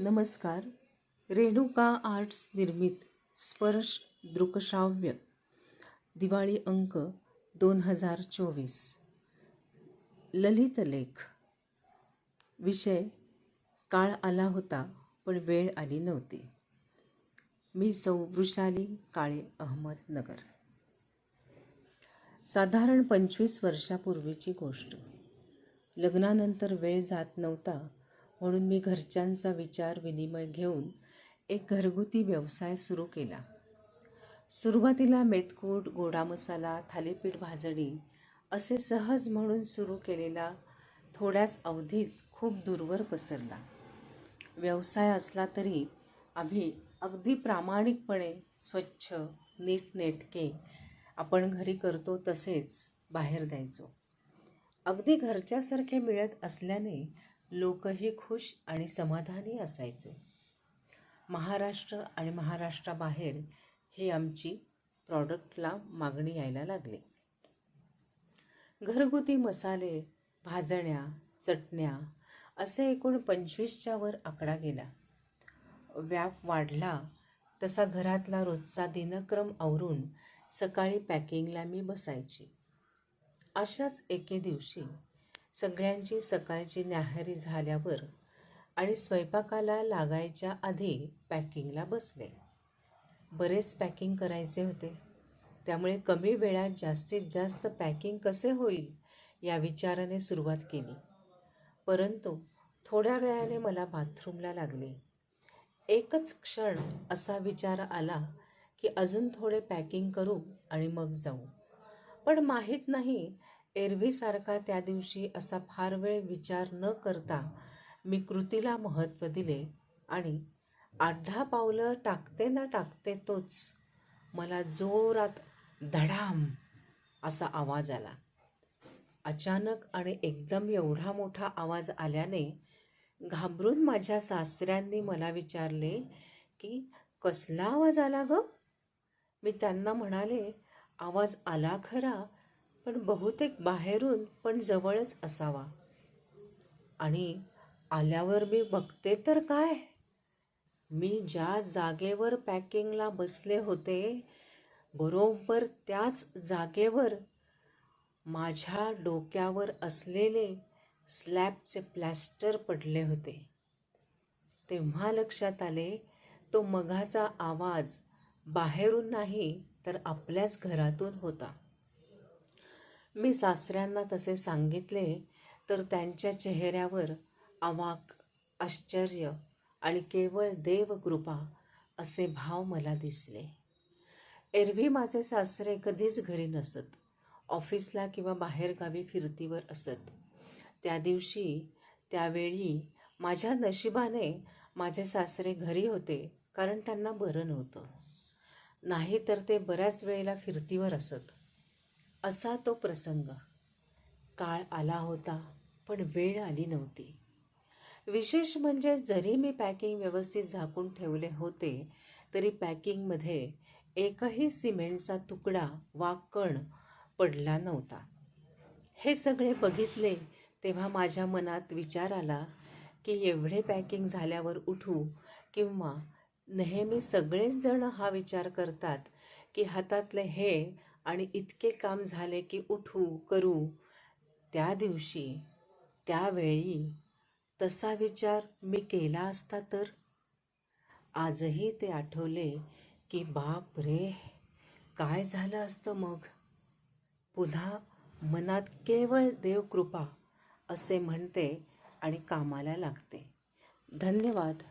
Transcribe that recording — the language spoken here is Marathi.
नमस्कार. रेणुका आर्ट्स निर्मित स्पर्श दृकश्राव्य. दिवाळी अंक दोन हजार चोवीस. ललित लेख. विषय काळ आला होता पण वेळ आली नव्हती. मी सौ वृषाली काळे अहमदनगर. साधारण पंचवीस वर्षापूर्वीची गोष्ट. लग्नानंतर वेळ जात नव्हता म्हणून मी घरच्यांचा विचार विनिमय घेऊन एक घरगुती व्यवसाय सुरू केला. सुरुवातीला मेतकूट गोडा मसाला थालीपीठ भाजणी असे सहज म्हणून सुरू केलेला थोड्याच अवधीत खूप दूरवर पसरला. व्यवसाय असला तरी आम्ही अगदी प्रामाणिकपणे स्वच्छ नीटनेटके आपण घरी करतो तसेच बाहेर द्यायचो. अगदी घरच्यासारखे मिळत असल्याने लोकही खुश आणि समाधानी असायचे. महाराष्ट्र आणि महाराष्ट्राबाहेर हे आमची प्रॉडक्टला मागणी यायला लागली. घरगुती मसाले भाजण्या चटण्या असे एकूण पंचवीसच्या वर आकडा गेला. व्याप वाढला तसा घरातला रोजचा दिनक्रम आवरून सकाळी पॅकिंगला मी बसायची. अशाच एके दिवशी सगळ्यांची सकाळची न्याहारी झाल्यावर आणि स्वयंपाकाला लागायच्या आधी पॅकिंगला बसले. बरेच पॅकिंग करायचे होते. त्यामुळे कमी वेळात जास्तीत जास्त पॅकिंग कसे होईल या विचाराने सुरुवात केली. परंतु थोड्या वेळाने मला बाथरूमला लागले. एकच क्षण असा विचार आला की अजून थोडे पॅकिंग करू आणि मग जाऊ. पण माहीत नाही एरवीसारखा त्या दिवशी असा फार वेळ विचार न करता मी कृतीला महत्त्व दिले आणि आठ पावलं टाकते ना टाकते तोच. मला जोरात धडाम असा आवाज आला. अचानक आणि एकदम एवढा मोठा आवाज आल्याने घाबरून माझ्या सासऱ्यांनी मला विचारले की कसला आवाज आला ग? मी त्यांना म्हणाले आवाज आला खरा पण बहुतेक बाहेरून पण जवळच असावा. आणि आल्यावर मी बघते तर काय? मी ज्या जागेवर पॅकिंगला बसले होते बरोबर त्याच जागेवर माझ्या डोक्यावर असलेले स्लॅबचे प्लॅस्टर पडले होते. तेव्हा लक्षात आले तो मघाचा आवाज बाहेरून नाही तर आपल्याच घरातून होता. मी सासऱ्यांना तसे सांगितले तर त्यांच्या चेहऱ्यावर अवाक आश्चर्य आणि केवळ देवकृपा असे भाव मला दिसले. एरवी माझे सासरे कधीच घरी नसत ऑफिसला किंवा बाहेरगावी फिरतीवर असत. त्या दिवशी त्यावेळी माझ्या नशिबाने माझे सासरे घरी होते कारण त्यांना बरं नव्हतं. नाही तर ते बऱ्याच वेळेला फिरतीवर असत. असा तो प्रसंग. काळ आला होता पण वेळ आली नव्हती. विशेष म्हणजे जरी मी पॅकिंग व्यवस्थित झाकून ठेवले होते तरी पॅकिंगमध्ये एकही सिमेंटचा तुकडा वा कण पडला नव्हता. हे सगळे बघितले तेव्हा माझ्या मनात विचार आला की एवढे पॅकिंग झाल्यावर उठू किंवा नेहमी सगळेच जण हा विचार करतात की हातातले हे आणि इतके काम झाले की उठू करू त्या दिवशी त्यावेळी तसा विचार मी केला असता तर? आजही ते आठवले की बाप रे काय झालं असतं मग? पुन्हा मनात केवळ देवकृपा असे म्हणते आणि कामाला लागते. धन्यवाद.